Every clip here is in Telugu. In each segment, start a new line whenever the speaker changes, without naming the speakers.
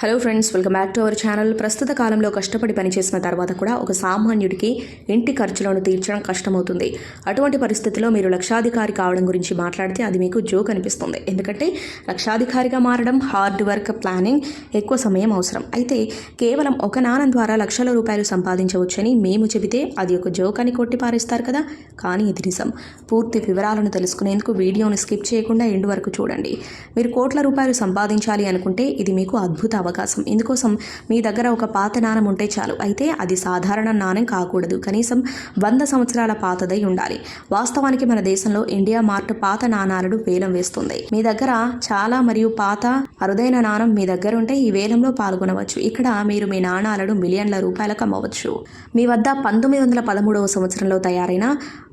Hello friends welcome back to our channel ప్రస్తుత కాలంలో కష్టపడి పనిచేసిన తర్వాత కూడా ఒక సామాన్యుడికి ఇంటి ఖర్చులను తీర్చడం కష్టమవుతుంది. అటువంటి పరిస్థితిలో మీరు లక్షాధికారి కావడం గురించి మాట్లాడితే అది మీకు జోక్ అనిపిస్తుంది. ఎందుకంటే లక్షాధికారిగా మారడం హార్డ్ వర్క్ ప్లానింగ్ ఎక్కువ సమయం అవసరం. అయితే కేవలం ఒక నాణం ద్వారా లక్షల రూపాయలు సంపాదించవచ్చని మేము చెబితే అది ఒక జోక్ అని కొట్టిపారేస్తారు కదా. కానీ ఇది నిజం. పూర్తి వివరాలను తెలుసుకునేందుకు వీడియోను స్కిప్ చేయకుండా ఎండు వరకు చూడండి. మీరు కోట్ల రూపాయలు సంపాదించాలి అనుకుంటే ఇది మీకు అద్భుత అవకాశం. ఇందుకోసం మీ దగ్గర ఒక పాత నాణం ఉంటే చాలు. అయితే అది సాధారణ నాణం కాకూడదు. కనీసం వంద సంవత్సరాల పాతదై ఉండాలి. వాస్తవానికి మన దేశంలో ఇండియా మార్ట్ పాత నాణాలను వేలం వేస్తుంది. మీ దగ్గర చాలా మరియు పాత అరుదైన నాణం మీ దగ్గర ఉంటే ఈ వేలంలో పాల్గొనవచ్చు. ఇక్కడ మీరు మీ నాణాలను మిలియన్ల రూపాయలకు అమ్మవచ్చు. మీ వద్ద పంతొమ్మిది వందల పదమూడవ సంవత్సరంలో తయారైన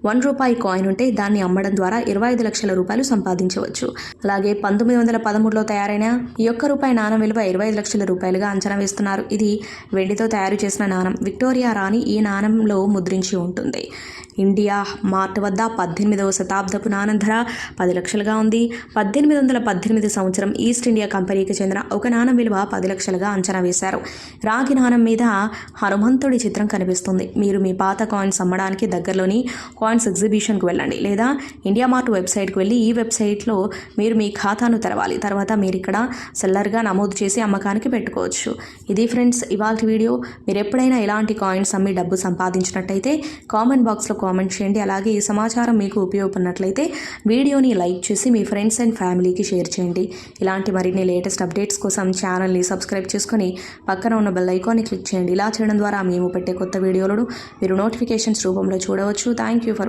వన్ రూపాయి కాయిన్ ఉంటే దాన్ని అమ్మడం ద్వారా ఇరవై ఐదు లక్షల రూపాయలు సంపాదించవచ్చు. అలాగే పంతొమ్మిది వందల పదమూడులో తయారైన ఈ ఒక్క రూపాయి నాణం విలువ ఇరవై ఐదు లక్షల రూపాయలుగా అంచనా వేస్తున్నారు. ఇది వెండితో తయారు చేసిన నాణం. విక్టోరియా రాణి ఈ నాణంలో ముద్రించి ఉంటుంది. ఇండియా మార్ట్ వద్ద పద్దెనిమిదవ శతాబ్దపు నాణం ధర పది లక్షలుగా ఉంది. పద్దెనిమిది వందల పద్దెనిమిది సంవత్సరం ఈస్ట్ ఇండియా కంపెనీకి చెందిన ఒక నాణం విలువ పది లక్షలుగా అంచనా వేశారు. రాగి నాణం మీద హనుమంతుడి చిత్రం కనిపిస్తుంది. మీరు మీ పాత కాయిన్స్ అమ్మడానికి దగ్గరలోని కాయిన్ పాయింట్స్ ఎగ్జిబిషన్కి వెళ్ళండి. లేదా ఇండియా మార్ట్ వెబ్సైట్కి వెళ్ళి ఈ వెబ్సైట్లో మీరు మీ ఖాతాను తెరవాలి. తర్వాత మీరు ఇక్కడ సెల్లర్గా నమోదు చేసి అమ్మకానికి పెట్టుకోవచ్చు. ఇది ఫ్రెండ్స్ ఇవాళ వీడియో మీరు ఎప్పుడైనా ఇలాంటి కాయిన్స్ అమ్మి డబ్బు సంపాదించినట్టయితే కామెంట్ బాక్స్లో కామెంట్ చేయండి. అలాగే ఈ సమాచారం మీకు ఉపయోగపడినట్లయితే వీడియోని లైక్ చేసి మీ ఫ్రెండ్స్ అండ్ ఫ్యామిలీకి షేర్ చేయండి. ఇలాంటి మరిన్ని లేటెస్ట్ అప్డేట్స్ కోసం ఛానల్ని సబ్స్క్రైబ్ చేసుకొని పక్కన ఉన్న బెల్ ఐకాన్ని క్లిక్ చేయండి. ఇలా చేయడం ద్వారా మేము పెట్టే కొత్త వీడియోలను మీరు నోటిఫికేషన్స్ రూపంలో చూడవచ్చు. Thank you for